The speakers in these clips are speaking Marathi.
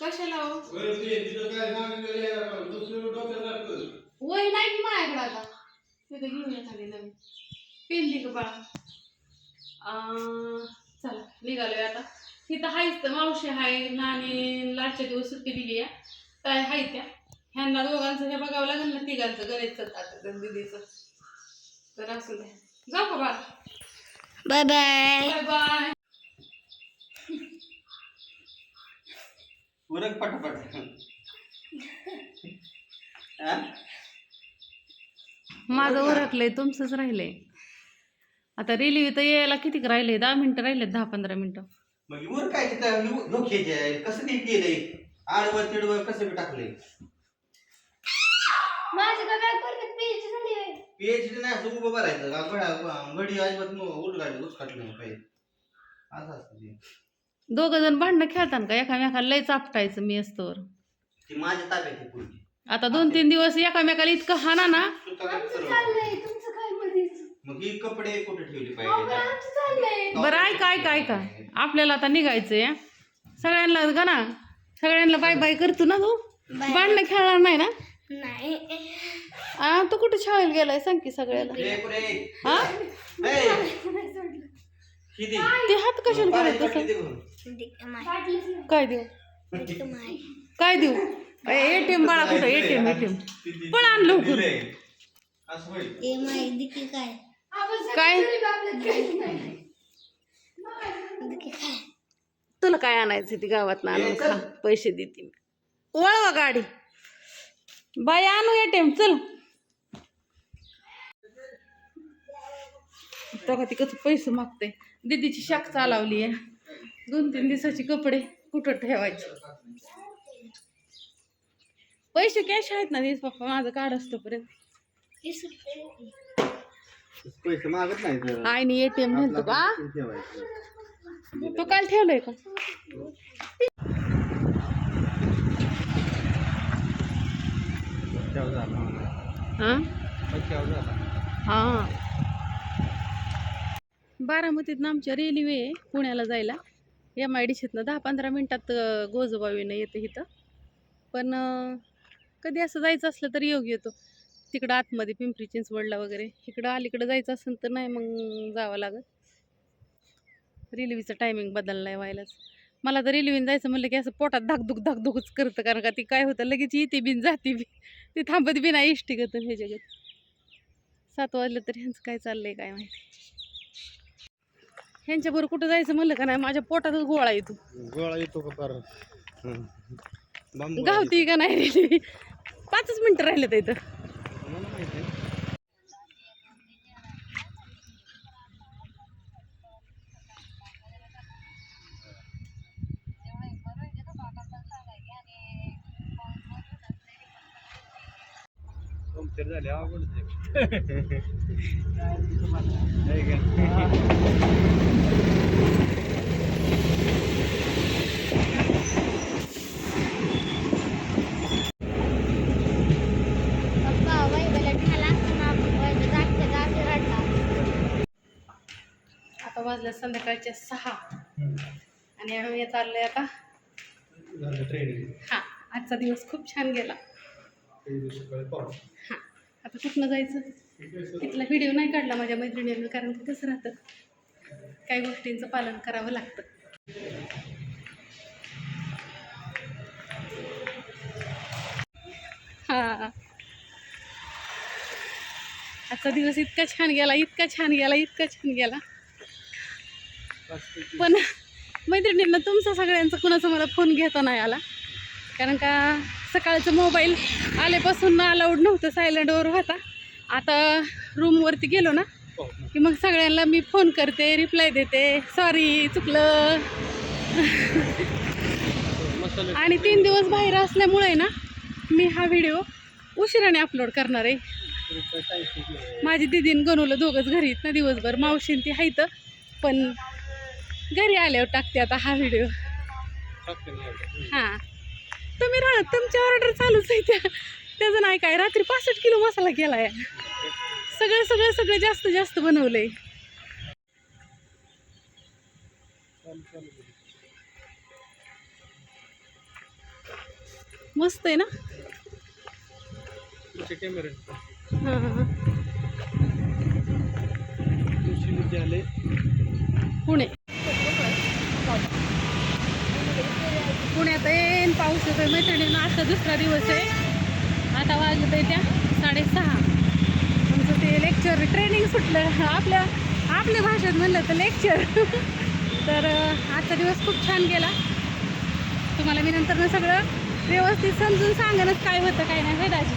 कशाला हो? वय नाही की माझ्याकडे आता. तिथे घेऊन या खाली नवीन पेन दे का बाळा चला निघालोय आता. तिथं हायच तर मावशी हाय नानी लाटच्या दिवस सुट्टी दिली आहे काय हाय त्या? ह्यांना दोघांचं हे बघावं लागेल ना तिघांचं गणेशचं आता दिदीचं. तर असू द्या. जाऊ का बाळा? बाय बाय बाय बाय उरक पटापट. हा? माझं ओरखलंय तुमचंच राहिलंय. आता रेल्वे तर यायला किती राहिले? दहा मिनिटं राहिले दहा पंधरा मिनिटं. मग वर काय तिथं धोक्याचे आहे कसं नाही केलंय? आडवर तिडवर कसं बी टाकलंय? माझं का काय परत पेज झाली होय. पीएचडी नाही असं उभं घडी अजिबात उचकाटलं नाही पाहिजे. असं असतं ते. दोघ जण भांडणं खेळताना का? एकामेकाला लय चापटायचं मी असतोवर. ती माझ्या ताब्यात आहे पोरगी आता दोन तीन दिवस एकामेकाला इतकं हाना ना. सुद्धा काय आमचं सर्व. चाललंय तुमचं काय मध्येच? मग ही कपडे कुठे ठेवली अहो, पाहिजे आमचं चाललंय. बरं ऐका ऐका ऐका. आपल्याला आता निघायचंय. हं? सगळ्यांना का ना सगळ्यांना बाय बाय करतो ना तू. भांडणं खेळणार नाही ना? नाही. आ, तू कुठे शाळेत गेलाय? सांग की सगळ्याला. ए, पुरे. हा? ए, नाही सोडलं. ते हात कशाला तसं माय. काय देऊ. काय देऊ? एटीएम बाळा कुठं? एटीएम एटीएम पण आण लवकर. काय? काय? दिकी काय? तुला काय आणायचं ती गावात आणून खा. पैसे देते मी. वळवा गाडी. बाई आणू एटीएम चल. बघा ती कसं पैसे मागते दीदीची शाख चालवली आहे दोन तीन दिवसाचे कपडे कुठं ठेवायचे पैसे कॅश आहेत ना दिस पप्पा माझं काढ असतो पर्यंत. पैसे मागत नाही. आईने एटीएम नेलतो का. तो काल ठेवलंय का. हा. हा बारामतीतनं आमच्या रेल्वे आहे पुण्याला जायला. एम आय डी सीतनं दहा पंधरा मिनटात गोजोबावीनं येतं इथं. पण कधी असं जायचं असलं तर योग येतो. तिकडं आतमध्ये पिंपरी चिंचवडला वगैरे. इकडं अलीकडं जायचं असेल तर नाही मग जावं लागत. रेल्वेचं टायमिंग बदललाय व्हायलाच. मला तर रेल्वेने जायचं म्हणलं की असं पोटात धाकधुक धाकधुकच करतं कारण का ती काय होतं लगेच येते बिन जाते बी ती थांबत बी नाही इष्टी गत हे जगत सात वाजलं तर ह्यांचं काय चाललंय काय माहिती. ह्यांच्याबरोबर कुठं जायचं म्हणलं का नाही? माझ्या पोटातच गोळा येतो. गोळा येतो का फार गावती का नाही पाचच मिनटं राहिले तर इथं आता वाजल्या संध्याकाळच्या सहा. आणि आम्ही चाललोय आता. हा आजचा दिवस खूप छान गेला. हां. आता कुठनं जायचं? तिथला व्हिडिओ नाही काढला माझ्या मैत्रिणीनं कारण की कसं राहतं. काही गोष्टींचं पालन करावं लागतं. हा. आजचा दिवस इतका छान गेला इतका छान गेला इतका छान गेला. पण मैत्रिणींना तुमचा सगळ्यांचा कुणाचा मला फोन घेता नाही आला. कारण का सकाळचं मोबाईल आल्यापासून अलाउड नव्हतं सायलेंटवर होता. आता रूमवरती गेलो ना की मग सगळ्यांना मी फोन करते रिप्लाय देते. सॉरी चुकलं. आणि तीन दिवस बाहेर असल्यामुळे ना मी हा व्हिडिओ उशिराने अपलोड करणार आहे. माझी दिदीन गणवलं दोघंच घरी ना दिवसभर. मावशीन ती आहेत पण घरी आल्यावर टाकते आता हा व्हिडिओ हां. तुम्ही राहा तुमची ऑर्डर चालूच आहे त्या. त्याचं नाही काय रात्री पासष्ट किलो मसाला केला आहे सगळं सगळं सगळं जास्त जास्त बनवलंय. मस्त आहे ना? पुणे. पाऊस येतोय. मैत्रिणींना आजचा दुसरा दिवस आहे. आता वाजत आहे त्या साडेसहा. आमचं ते लेक्चर ट्रेनिंग सुटलं. आपल्या आपल्या भाषेत म्हणलं तर लेक्चर तर आजचा दिवस खूप छान गेला. तुम्हाला मी नंतर सगळं व्यवस्थित समजून सांगणच काय होतं काय नाही होय दाजी?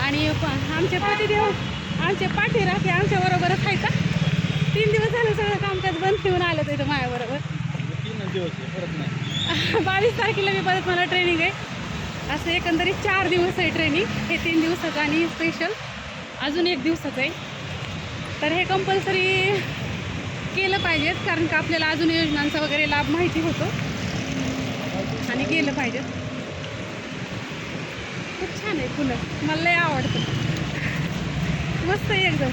आणि प- आमचे पतिदेव आमचे पाठीरा ते आमच्याबरोबरच आहे का तीन दिवस झालं सगळं कामकाज बंद ठेवून आलं तिथं माझ्याबरोबर. दिवस आहे परत नाही. बावीस तारखेला मी परत मला ट्रेनिंग आहे. असं एकंदरीत चार दिवस आहे ट्रेनिंग हे तीन दिवसाचं आणि स्पेशल अजून एक दिवसाचं आहे. तर हे कंपल्सरी केलं पाहिजेत कारण का आपल्याला अजून योजनांचा वगैरे लाभ माहिती होतो. आणि केलं पाहिजे. खूप छान आहे फुलं. मला लय आवडतं. मस्त आहे एकदम?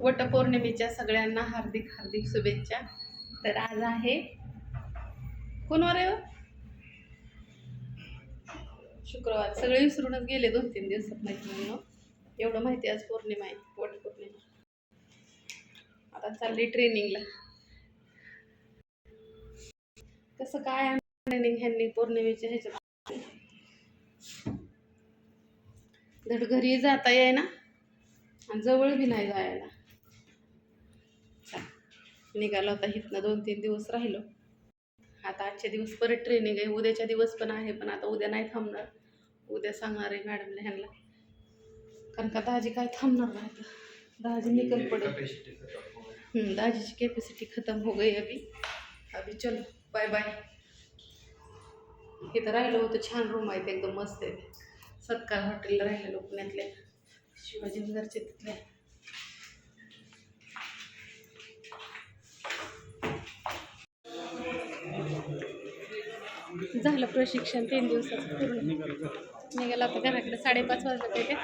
वटपौर्णिमेच्या सगळ्यांना हार्दिक हार्दिक शुभेच्छा. तर आज आहे कोणवार आहे हो? शुक्रवार. सगळे विसरूनच गेले दोन तीन दिवसात माहिती म्हणून हो. एवढं माहिती आज पौर्णिमा आहे वटपौर्णिमा. आता चालली ट्रेनिंगला. कसं काय ट्रेनिंग ह्यांनी पौर्णिमेच्या ह्याच्यात? धड घरी जाता येईना. आणि जवळ बी नाही जायला. निघालो होता इथनं दोन तीन दिवस राहिलो. आता आजचे दिवस परत ट्रेनिंग आहे उद्याच्या दिवस पण आहे पण आता उद्या नाही थांबणार. उद्या सांगणार आहे मॅडमला ह्यांना. कारण का दाजी काय थांबणार नाही आता. दाजी निकल पडेल. दाजीची कॅपॅसिटी खतम हो गई अभी. अभी चलो बाय बाय इथं राहिलो होतं छान रूम आहेत एकदम मस्त आहे. सत्कार हॉटेलला राहिलेलो पुण्यातल्या शिवाजीनगरचे तिथले झालं प्रशिक्षण तीन दिवसाचं पूर्ण. निघाला आता घराकडे साडेपाच वाजले ते का?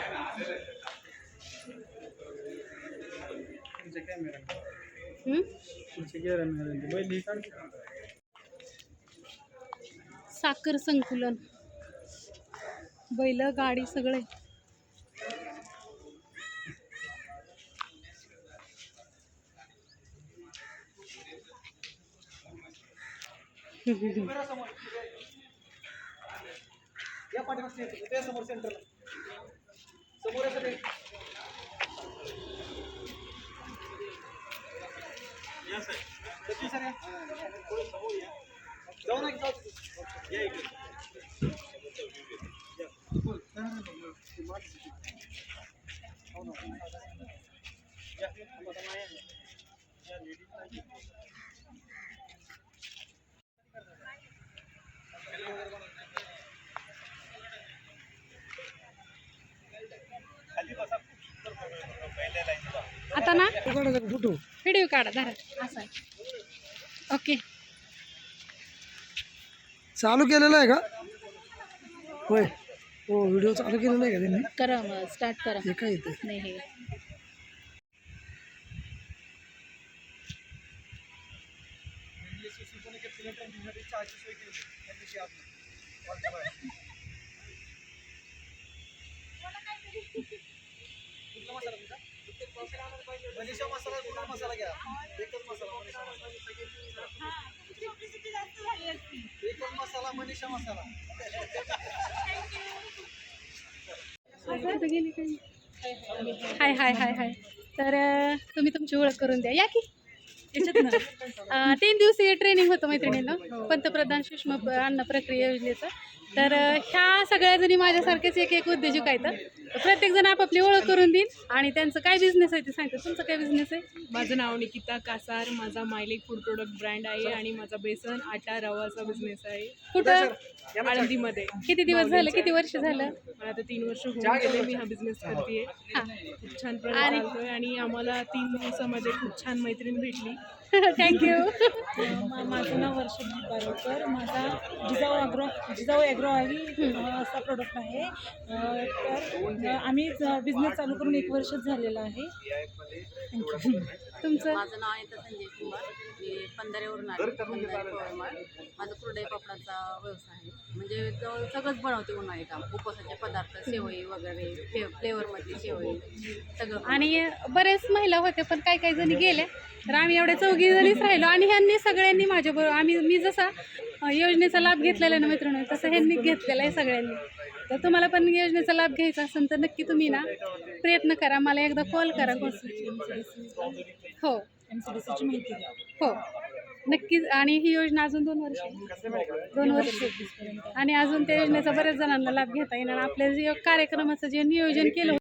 साखर संकुलन. बैल गाडी सगळे या पाठीमागच्या इथे, त्या समोर सेंटरला समोर असं ते या sir. सचिन sir या. थोडं या. जाऊ ना जाऊ या इकडे. या. बोल. ते मागे. हो ना. या. आता नाही आहे. या ladies नाही. आता ना फोटो. व्हिडिओ काढा धरा. असं ओके. चालू केलेलं आहे का? होय. हो व्हिडिओ चालू केलेला आहे का त्यांनी? करा मग स्टार्ट करा. हे काय येते नाही हे. मनीषा मसाला कुठला मसाला घ्या? एकच मसाला मनीषा मसाला. एकच मसाला मनीषा मसाला. हाय हाय हाय हाय. तर तुम्ही तुमची ओळख करून द्या. या की? तीन दिवसीय ट्रेनिंग होतं मैत्रिणींना. पंतप्रधान सूक्ष्म अन्न प्रक्रिया योजनेचं. तर ह्या सगळ्या जणी माझ्यासारखेच एक एक उद्योजक आहेत प्रत्येक जण आपापली ओळख करून देईल आणि त्यांचं काय बिझनेस आहे ते सांगतात तुमचं काय बिझनेस आहे? माझं नाव निकिता कासार माझा मायलेक फूड प्रोडक्ट ब्रँड आहे आणि माझा बेसन आटा रवाचा बिझनेस आहे. कुठं? आळंदीमध्ये. किती दिवस झालं? किती वर्ष झालं? मला आता तीन वर्ष होऊन गेले मी हा बिझनेस करते खूप छान प्रकारे चालतोय आणि आम्हाला तीन दिवसामध्ये खूप छान मैत्रीण भेटली. थँक्यू माझं नाव वर्षा बारोकर माझा जिजाऊ अॅग्रो जिजाऊ ॲग्रो ही असा प्रोडक्ट आहे. तर आम्ही बिझनेस चालू करून एक वर्षच झालेलं आहे. तुमचं? माझं नाव आहे संजय कुमार. मी पंधरेवरून आले. माझं कुरडई पापडाचा व्यवसाय आहे. म्हणजे जवळ सगळंच बनवते उन्हाळी काम. उपवासाचे पदार्थ शेवई वगैरे फ्ले फ्लेवरमधली शेवई सगळं आणि बरेच महिला होते पण काही काही जणी गेल्या. तर आम्ही एवढ्या चौघी जणीच राहिलो आणि ह्यांनी सगळ्यांनी माझ्याबरोबर आम्ही मी जसा योजनेचा लाभ घेतलेला आहे ना मित्रांनो? तसं ह्यांनी घेतलेला आहे सगळ्यांनी. तर तुम्हाला पण योजनेचा लाभ घ्यायचा असेल तर नक्की तुम्ही ना प्रयत्न करा. मला एकदा कॉल करा हो. हो. नक्कीच. आणि ही योजना अजून दोन वर्ष दोन वर्ष आणि अजून त्या योजनेचा बऱ्याच जणांना लाभ घेता आणि आपल्या जे कार्यक्रमाचं जे नियोजन केलं